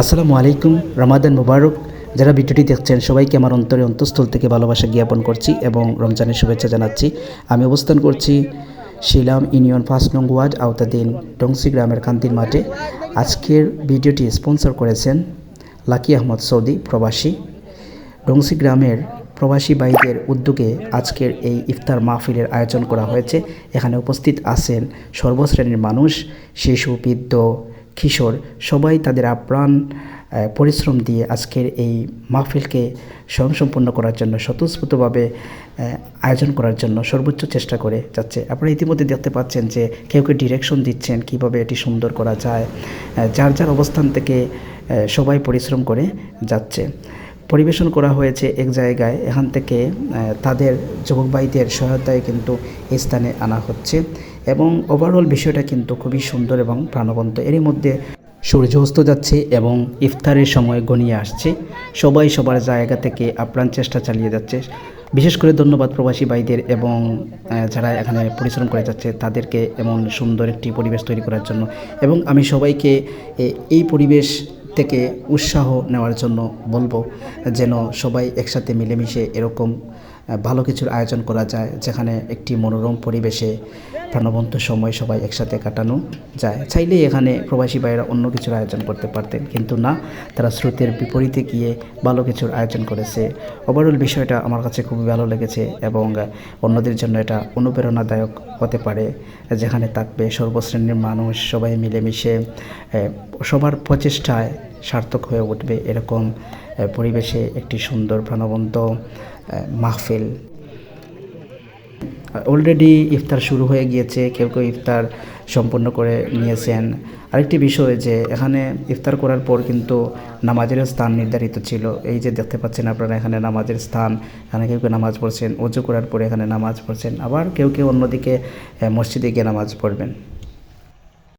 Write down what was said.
আসসালামু আলাইকুম, রমাদান মুবারক। যারা ভিডিওটি দেখছেন, সবাইকে আমার অন্তরে অন্তঃস্থল থেকে ভালোবাসা জ্ঞাপন করছি এবং রমজানের শুভেচ্ছা জানাচ্ছি। আমি অবস্থান করছি শিলাম ইউনিয়ন ফার্স্ট নং ওয়ার্ড আওতাদিন টংসি গ্রামের কান্তির মাঠে। আজকের ভিডিওটি স্পন্সর করেছেন লাকি আহমদ সৌদি প্রবাসী। ডংসি গ্রামের প্রবাসী ভাইদের উদ্যোগে আজকের এই ইফতার মাহফিলের আয়োজন করা হয়েছে। এখানে উপস্থিত আছেন সর্বশ্রেণীর মানুষ, শিশু, বৃদ্ধ কিশোর, সবাই তাদের আপ্রাণ পরিশ্রম দিয়ে আজকের এই মাহফিলকে স্বয়ংসম্পন্ন করার জন্য, স্বতঃস্ফূর্তভাবে আয়োজন করার জন্য সর্বোচ্চ চেষ্টা করে যাচ্ছে। আপনারা ইতিমধ্যে দেখতে পাচ্ছেন যে কেউ কেউ ডিরেকশন দিচ্ছেন কীভাবে এটি সুন্দর করা যায় যার যার অবস্থান থেকে সবাই পরিশ্রম করে যাচ্ছে। পরিবেশন করা হয়েছে এক জায়গায়। এখান থেকে তাদের যুবক সহায়তায় কিন্তু এই স্থানে আনা হচ্ছে এবং ওভারঅল বিষয়টা কিন্তু খুবই সুন্দর এবং প্রাণবন্ত। এরই মধ্যে সূর্য অস্ত যাচ্ছে এবং ইফতারের সময় গনিয়ে আসছে। সবাই সবার জায়গা থেকে আপ্রাণ চেষ্টা চালিয়ে যাচ্ছে। বিশেষ করে ধন্যবাদ প্রবাসী ভাইদের এবং যারা এখানে পরিশ্রম করে যাচ্ছে, তাদেরকে এমন সুন্দর একটি পরিবেশ তৈরি করার জন্য। এবং আমি সবাইকে এই পরিবেশ থেকে উৎসাহ নেওয়ার জন্য বলব যেন সবাই একসাথে মিলেমিশে এরকম ভালো কিছুর আয়োজন করা যায়, যেখানে একটি মনোরম পরিবেশে প্রাণবন্ত সময় সবাই একসাথে কাটানো যায়। চাইলেই এখানে প্রবাসী ভাইয়েরা অন্য কিছুর আয়োজন করতে পারতেন, কিন্তু না, তারা স্রোতের বিপরীতে গিয়ে ভালো কিছুর আয়োজন করেছে। ওভারঅল বিষয়টা আমার কাছে খুবই ভালো লেগেছে এবং অন্যদের জন্য এটা অনুপ্রেরণাদায়ক হতে পারে, যেখানে থাকবে সর্বশ্রেণীর মানুষ, সবাই মিলেমিশে সবার প্রচেষ্টায় সার্থক হয়ে উঠবে এরকম পরিবেশে একটি সুন্দর প্রাণবন্ত মাহফিল। অলরেডি ইফতার শুরু হয়ে গিয়েছে, কেউ কেউ ইফতার সম্পন্ন করে নিয়েছেন। আরেকটি বিষয় যে, এখানে ইফতার করার পর কিন্তু নামাজের স্থান নির্ধারিত ছিল। এই যে দেখতে পাচ্ছেন আপনারা, এখানে নামাজের স্থান, এখানে কেউ কেউ নামাজ পড়ছেন, অজু করার পরে এখানে নামাজ পড়ছেন। আবার কেউ কেউ অন্যদিকে মসজিদে গিয়ে নামাজ পড়বেন।